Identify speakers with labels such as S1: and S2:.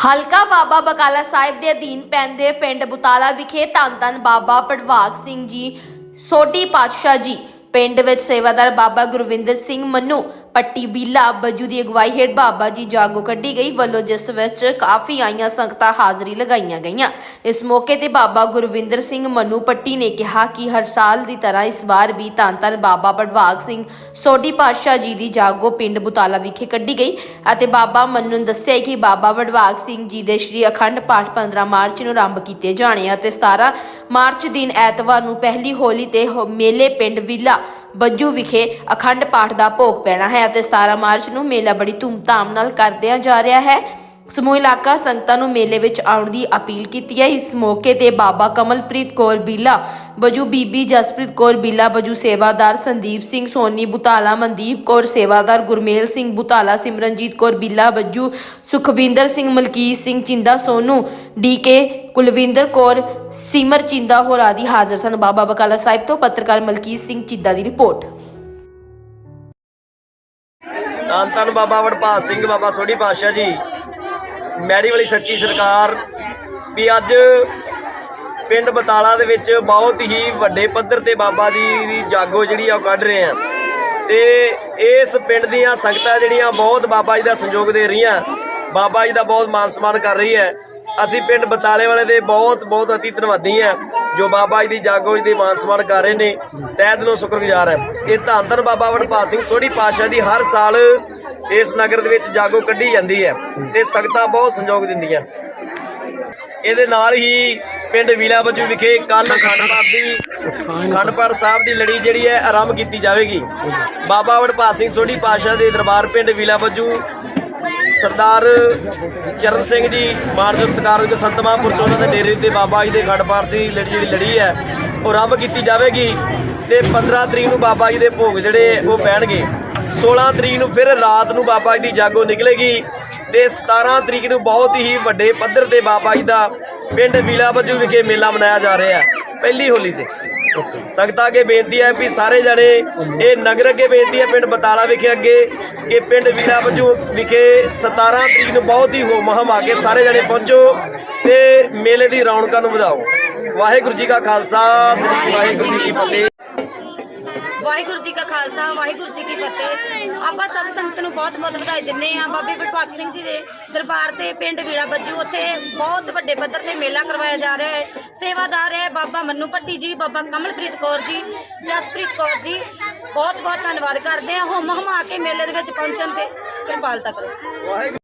S1: ਹਲਕਾ ਬਾਬਾ ਬਕਾਲਾ ਸਾਹਿਬ ਦੇ ਅਧੀਨ ਪੈਂਦੇ ਪਿੰਡ ਬੁਤਾਲਾ ਵਿਖੇ ਧੰਨ ਧੰਨ ਬਾਬਾ ਪੜਵਾਗ ਸਿੰਘ ਜੀ, ਸੋਢੀ ਪਾਤਸ਼ਾਹ ਜੀ। ਪਿੰਡ ਵਿੱਚ ਸੇਵਾਦਾਰ ਬਾਬਾ ਗੁਰਵਿੰਦਰ ਸਿੰਘ ਮੰਨੂ ਪੱਟੀ ਬੀਲਾ ਬੱਜੂ ਦੀ ਅਗਵਾਈ ਹੇਠ ਬਾਬਾ ਜੀ ਜਾਗੋ ਕੱਢੀ ਗਈ। ਵੱਲੋਂ ਜਿਸ ਵਿੱਚ ਕਾਫੀ ਆਈਆਂ ਸੰਗਤਾਂ ਹਾਜ਼ਰੀ ਲਗਾਈਆਂ ਗਈਆਂ। ਇਸ ਮੌਕੇ ਤੇ ਬਾਬਾ ਗੁਰਵਿੰਦਰ ਸਿੰਘ ਮੰਨੂ ਪੱਟੀ ਨੇ ਕਿਹਾ ਕਿ ਹਰ ਸਾਲ ਦੀ ਤਰ੍ਹਾਂ ਇਸ ਵਾਰ ਵੀ ਧੰਨ ਧੰਨ ਬਾਬਾ ਪੜਵਾਗ ਸਿੰਘ ਸੋਢੀ ਪਾਤਸ਼ਾਹ ਜੀ ਦੀ ਜਾਗੋ ਪਿੰਡ ਬੁਤਾਲਾ ਵਿਖੇ ਕੱਢੀ ਗਈ ਅਤੇ ਬਾਬਾ ਮੰਨੂ ਨੇ ਦੱਸਿਆ ਕਿ ਬਾਬਾ ਵਡਵਾਗ ਸਿੰਘ ਜੀ ਦੇ ਸ਼੍ਰੀ ਅਖੰਡ ਪਾਠ 15 ਮਾਰਚ ਨੂੰ ਆਰੰਭ ਕੀਤੇ ਜਾਣੇ ਅਤੇ 17 ਮਾਰਚ ਦਿਨ ਐਤਵਾਰ ਨੂੰ ਪਹਿਲੀ ਹੋਲੀ ਤੇ ਮੇਲੇ ਪਿੰਡ ਵਿਲਾ ਬੱਜੂ ਵਿਖੇ ਅਖੰਡ ਪਾਠ ਦਾ ਭੋਗ ਪੈਣਾ ਹੈ ਅਤੇ 17 ਮਾਰਚ ਨੂੰ ਮੇਲਾ ਬੜੀ ਧੂਮਧਾਮ ਨਾਲ ਕਰਦਿਆ ਜਾ ਰਿਹਾ ਹੈ। ਸਮੂਹ ਇਲਾਕਾ ਸੰਗਤਾਂ ਨੂੰ ਮੇਲੇ ਵਿੱਚ ਆਉਣ ਦੀ ਅਪੀਲ ਕੀਤੀ ਹੈ। ਇਸ ਮੌਕੇ ਤੇ ਬਾਬਾ ਕਮਲਪ੍ਰੀਤ ਕੌਰ ਬੀਲਾ, ਬਜੂ ਬੀਬੀ ਜਸਪ੍ਰੀਤ ਕੌਰ ਬੀਲਾ, ਬਜੂ ਸੇਵਾਦਾਰ ਸੰਦੀਪ ਸਿੰਘ, ਸੋਨੀ ਬੁਤਾਲਾ, ਮਨਦੀਪ ਕੌਰ ਸੇਵਾਦਾਰ, ਗੁਰਮੇਲ ਸਿੰਘ ਬੁਤਾਲਾ, ਸਿਮਰਨਜੀਤ ਕੌਰ ਬੀਲਾ, ਬੱਜੂ ਸੁਖਵਿੰਦਰ ਸਿੰਘ, ਮਲਕੀਤ ਸਿੰਘ ਚਿੰਦਾ, ਸੋਨੂ ਡੀਕੇ ਕੁਲਵਿੰਦਰ ਕੌਰ, ਸਿਮਰ ਚਿੰਦਾ ਹੋਰ ਆਦਿ ਹਾਜ਼ਰ ਸਨ। ਬਾਬਾ ਬਕਾਲਾ ਸਾਹਿਬ ਤੋਂ ਪੱਤਰਕਾਰ ਮਲਕੀਤ ਸਿੰਘ ਚਿੱਦਾ ਦੀ ਰਿਪੋਰਟ।
S2: ਧੰਨ ਧੰਨ ਬਾਬਾ ਵਡਭਾਗ ਸਿੰਘ, ਬਾਬਾ ਸੋਢੀ ਪਾਤਸ਼ਾਹ ਜੀ। ਮੈੜੀ ਵਾਲੀ ਸੱਚੀ ਸਰਕਾਰ ਵੀ ਅੱਜ ਪਿੰਡ ਬਤਾਲਾ ਦੇ ਵਿੱਚ ਬਹੁਤ ਹੀ ਵੱਡੇ ਪੱਧਰ ਤੇ ਬਾਬਾ ਜੀ ਦੀ ਜਾਗੋ ਜਿਹੜੀ ਆ ਉਹ ਕੱਢ ਰਹੇ ਆ। ਤੇ ਇਸ ਪਿੰਡ ਦੀਆਂ ਸੰਗਤਾਂ ਜਿਹੜੀਆਂ ਬਹੁਤ ਬਾਬਾ ਜੀ ਦਾ ਸੰਯੋਗ ਦੇ ਰਹੀਆਂ, ਬਾਬਾ ਜੀ ਦਾ ਬਹੁਤ ਮਾਨ ਸਨਮਾਨ ਕਰ ਰਹੀ ਹੈ। ਅਸੀਂ ਪਿੰਡ ਬਤਾਲੇ ਵਾਲੇ ਦੇ ਬਹੁਤ ਬਹੁਤ ਅਤੀ ਧੰਨਵਾਦੀ ਆ ਜੋ ਬਾਬਾ ਜੀ ਦੀ ਜਾਗੋ ਜੀ ਦੇ ਮਾਨ ਸਨਮਾਨ ਕਰ ਰਹੇ ਨੇ, ਤਹਿ ਦਿਲੋਂ ਸ਼ੁਕਰਗੁਜ਼ਾਰ ਹੈ। ਇਹ ਧੰਨ ਧੰਨ ਬਾਬਾ ਵਡਭਾਗ ਸਿੰਘ ਸੋਢੀ ਪਾਤਸ਼ਾਹ ਦੀ ਹਰ ਸਾਲ ਇਸ ਨਗਰ ਦੇ ਵਿੱਚ ਜਾਗੋ ਕੱਢੀ ਜਾਂਦੀ ਹੈ ਤੇ ਸੰਗਤਾਂ ਬਹੁਤ ਸੰਯੋਗ ਦਿੰਦੀਆਂ। ਇਹਦੇ ਨਾਲ ਹੀ ਪਿੰਡ ਵੀਲਾ ਬੱਜੂ ਵਿਖੇ ਕੱਲ ਅਖੰਡ ਪਾਠ ਦੀ ਅਖੰਡ ਪਾਠ ਸਾਹਿਬ ਦੀ ਲੜੀ ਜਿਹੜੀ ਹੈ ਆਰੰਭ ਕੀਤੀ ਜਾਵੇਗੀ। ਬਾਬਾ ਵਡਭਾਗ ਸਿੰਘ ਸੋਢੀ ਪਾਤਸ਼ਾਹ ਦੇ ਦਰਬਾਰ ਪਿੰਡ ਵੀਲਾ ਬੱਜੂ ਸਰਦਾਰ ਚਰਨ ਸਿੰਘ ਜੀ, ਮਾਨਯੋਗ ਸਤਿਕਾਰਯੋਗ ਸੰਤ ਮਹਾਂਪੁਰਸ਼, ਉਹਨਾਂ ਦੇ ਡੇਰੇ ਤੇ ਬਾਬਾ ਜੀ ਦੇ ਅਖੰਡ ਪਾਠ ਦੀ ਲੜੀ ਜਿਹੜੀ ਲੜੀ ਹੈ, ਉਹ ਆਰੰਭ ਕੀਤੀ ਜਾਵੇਗੀ ਤੇ 15 ਤਰੀਕ ਨੂੰ ਬਾਬਾ ਜੀ ਦੇ ਭੋਗ ਜਿਹੜੇ ਉਹ ਪੈਣਗੇ। 16 ਤਰੀਕ ਨੂੰ ਫਿਰ ਰਾਤ ਨੂੰ ਬਾਬਾ ਜੀ ਦੀ ਜਾਗੋ ਨਿਕਲੇਗੀ ਤੇ 17 ਤਰੀਕ ਨੂੰ ਬਹੁਤ ਹੀ ਵੱਡੇ ਪੱਧਰ ਤੇ ਬਾਬਾ ਜੀ ਦਾ ਪਿੰਡ ਵੀਲਾ ਬੱਜੂ ਵਿਖੇ ਮੇਲਾ ਮਨਾਇਆ ਜਾ ਰਿਹਾ ਹੈ, ਪਹਿਲੀ ਹੋਲੀ ਤੇ। ਸੰਗਤਾਂ ਅੱਗੇ ਬੇਨਤੀ ਹੈ ਵੀ ਸਾਰੇ ਜਣੇ ਇਹ ਨਗਰ ਅੱਗੇ ਬੇਨਤੀ ਹੈ ਪਿੰਡ ਬਤਾਲਾ ਵਿਖੇ ਅੱਗੇ ਕਿ ਪਿੰਡ ਵੀਲਾ ਬੱਜੂ ਵਿਖੇ 17 ਤਰੀਕ ਨੂੰ ਬਹੁਤ ਹੀ ਹੋ ਹਮ ਆ ਕੇ ਸਾਰੇ ਜਣੇ ਪਹੁੰਚੋ ਤੇ ਮੇਲੇ ਦੀ ਰੌਣਕਾਂ ਨੂੰ ਵਧਾਓ। ਵਾਹਿਗੁਰੂ ਜੀ ਕਾ ਖਾਲਸਾ, ਸ੍ਰੀ ਵਾਹਿਗੁਰੂ ਜੀ ਕੀ ਫਤਿਹ।
S3: ਵਾਹਿਗੁਰੂ ਜੀ ਕਾ ਖਾਲਸਾ, ਵਾਹਿਗੁਰੂ ਜੀ ਕੀ ਫਤਿਹ। ਆਪਾਂ ਸਭ ਸੰਗਤ ਨੂੰ ਬਹੁਤ ਬਹੁਤ ਵਧਾਈ ਦਿੰਨੇ ਆ ਬਾਬੇ ਬਟਵਾਕ ਸਿੰਘ ਜੀ ਦੇ ਦਰਬਾਰ ਤੇ ਪਿੰਡ ਵੀੜਾ ਬੱਜੂ, ਉੱਥੇ ਬਹੁਤ ਵੱਡੇ ਪੱਧਰ ਤੇ ਮੇਲਾ ਕਰਵਾਇਆ ਜਾ ਰਿਹਾ ਹੈ। ਸੇਵਾਦਾਰ ਹੈ ਬਾਬਾ ਮੰਨੂ ਭੱਟੀ ਜੀ, ਬਾਬਾ ਕਮਲਪ੍ਰੀਤ ਕੌਰ ਜੀ, ਜਸਪ੍ਰੀਤ ਕੌਰ ਜੀ। ਬਹੁਤ ਬਹੁਤ ਧੰਨਵਾਦ ਕਰਦੇ ਆ ਹੁਮ ਹਮਾ ਕੇ ਮੇਲੇ ਦੇ ਵਿੱਚ ਪਹੁੰਚਣ ਤੇ ਕਿਰਪਾਲਤਾ ਕਰੋ।